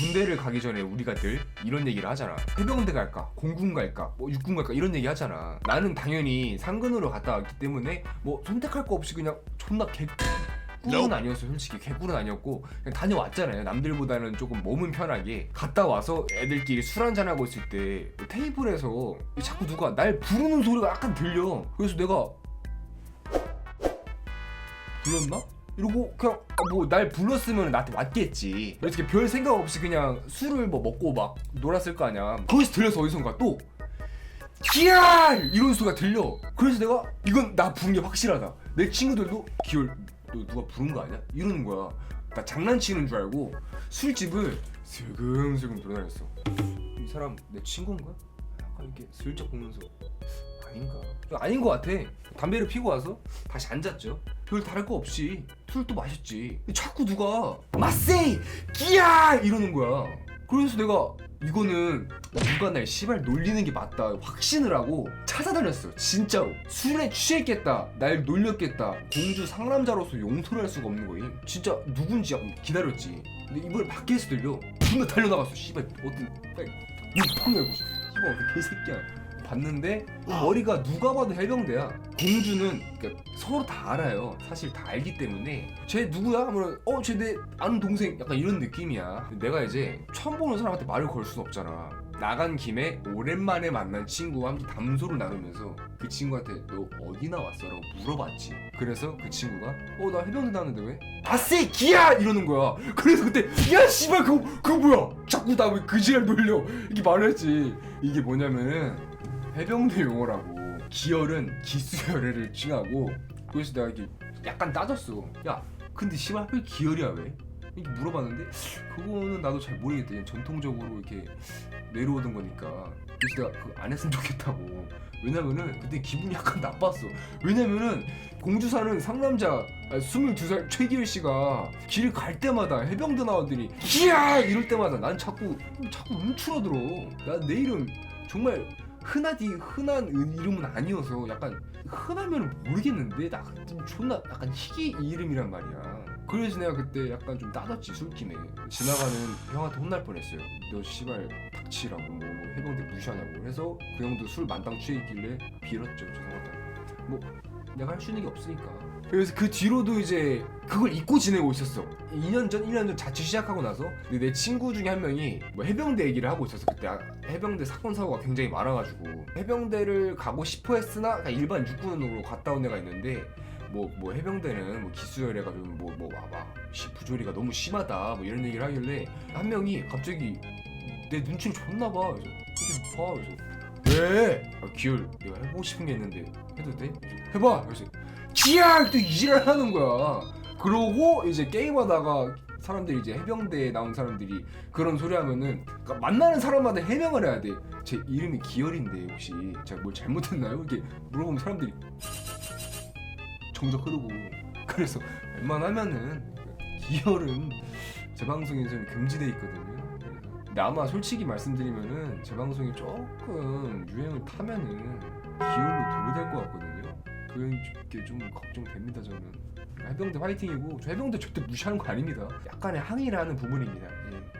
군대를 가기 전에 우리가 늘 이런 얘기를 하잖아. 해병대 갈까, 공군 갈까, 뭐 육군 갈까? 이런 얘기 하잖아. 나는 당연히 상근으로 갔다 왔기 때문에 뭐 선택할 거 없이 그냥 존나 개 꿀은 아니었어. 솔직히 개꿀은 아니었고 그냥 다녀왔잖아요. 남들보다는 조금 몸은 편하게 갔다 와서 애들끼리 술 한잔 하고 있을 때 테이블에서 자꾸 누가 날 부르는 소리가 약간 들려. 그래서 내가 불렀나? 이러고 그냥 뭐 날 불렀으면 나한테 왔겠지 이렇게 별 생각 없이 그냥 술을 뭐 먹고 막 놀았을 거 아니야 거기서 들려서 어디선가 또 기야 이런 소리가 들려 그래서 내가 이건 나 부른 게 확실하다 내 친구들도 기열 너 누가 부른 거 아니야? 이러는 거야 나 장난치는 줄 알고 술집을 슬금슬금 돌아다녔어 이 사람 내 친구인가? 약간 이렇게 슬쩍 보면서 아닌가? 아닌 것 같아. 담배를 피고 와서 다시 앉았죠. 별 다를 거 없이 술 또 마셨지. 자꾸 누가 마세이! 끼야 이러는 거야. 그래서 내가 이거는 누가 날 씨발 놀리는 게 맞다 확신을 하고 찾아다녔어 진짜로. 술에 취했겠다 날 놀렸겠다. 공주 상남자로서 용서를 할 수가 없는 거임. 진짜 누군지 기다렸지. 근데 이번에 밖에서 들려. 존나 달려나갔어 씨발. 어떤 육팡 열고 씨발 어떤 개새끼야 봤는데 머리가 누가 봐도 해병대야. 공주는 그러니까 서로 다 알아요. 사실 다 알기 때문에 쟤 누구야? 하면 어쟤 내 아는 동생 약간 이런 느낌이야. 내가 이제 처음 보는 사람한테 말을 걸 수는 없잖아. 나간 김에 오랜만에 만난 친구와 함께 담소를 나누면서 그 친구한테 너 어디 나왔어? 라고 물어봤지. 그래서 그 친구가 어 나 해병대 나왔는데 왜? 아쎄 기야! 이러는 거야. 그래서 그때 야 씨발 그거 그거 뭐야? 자꾸 나 왜 그지랄 놀려? 이렇게 말했지. 이게 뭐냐면은 해병대 용어라고 기열은 기수열애를 칭하고 그래서 내가 이렇게 약간 따졌어. 야 근데 씨발 왜 기열이야 왜? 이렇게 물어봤는데 그거는 나도 잘 모르겠대 그냥 전통적으로 이렇게 내려오던 거니까. 그래서 내가 그거 안 했으면 좋겠다고. 왜냐면은 그때 기분이 약간 나빴어. 왜냐면은 공주 사는 상남자 22살 최기열 씨가 길 갈 때마다 해병대 나오더니 기야! 이럴 때마다 난 자꾸 자꾸 움츠러들어. 나내 이름 정말 흔하디 흔한 은- 이름은 아니어서 약간 흔하면 모르겠는데 나 좀 존나 약간 희귀 이름이란 말이야. 그래서 내가 그때 약간 좀 따졌지 술김에 지나가는 형한테 혼날 뻔했어요. 너 씨발 닥치라고 뭐 해병대 무시하냐고. 해서 그 형도 술 만땅 취해 있길래 빌었죠 죄송하다. 뭐 내가 할 수 있는 게 없으니까. 그래서 그 뒤로도 이제 그걸 잊고 지내고 있었어. 2년 전, 1년 전 자취 시작하고 나서 내 친구 중에 한 명이 뭐 해병대 얘기를 하고 있었어. 그때 아- 해병대 사건 사고가 굉장히 많아가지고 해병대를 가고 싶어 했으나 그냥 일반 육군으로 갔다 온 애가 있는데 뭐 뭐 해병대는 뭐 기수열애가 좀뭐뭐 와봐 부조리가 너무 심하다 뭐 이런 얘기를 하길래 한 명이 갑자기 내 눈치를 줬나 봐. 그래서 이게 봐. 그래서 왜? 아, 기열 내가 해보고 싶은 게 있는데 해도 돼? 해봐. 그래서 기야 또 이지랄 하는 거야. 그러고 이제 게임하다가 사람들이 이제 해병대에 나온 사람들이 그런 소리 하면은 그러니까 만나는 사람마다 해명을 해야 돼. 제 이름이 기열인데 혹시 제가 뭘 잘못했나요? 이렇게 물어보면 사람들이 정적 흐르고 그래서 웬만하면은 기열은 제 방송에서는 금지돼 있거든요. 근데 아마 솔직히 말씀드리면은 제 방송이 조금 유행을 타면은 기열로 도배될 것 같거든요. 그게 좀 걱정됩니다 저는. 해병대 화이팅이고 저 해병대 절대 무시하는 거 아닙니다. 약간의 항의를 하는 부분입니다. 예.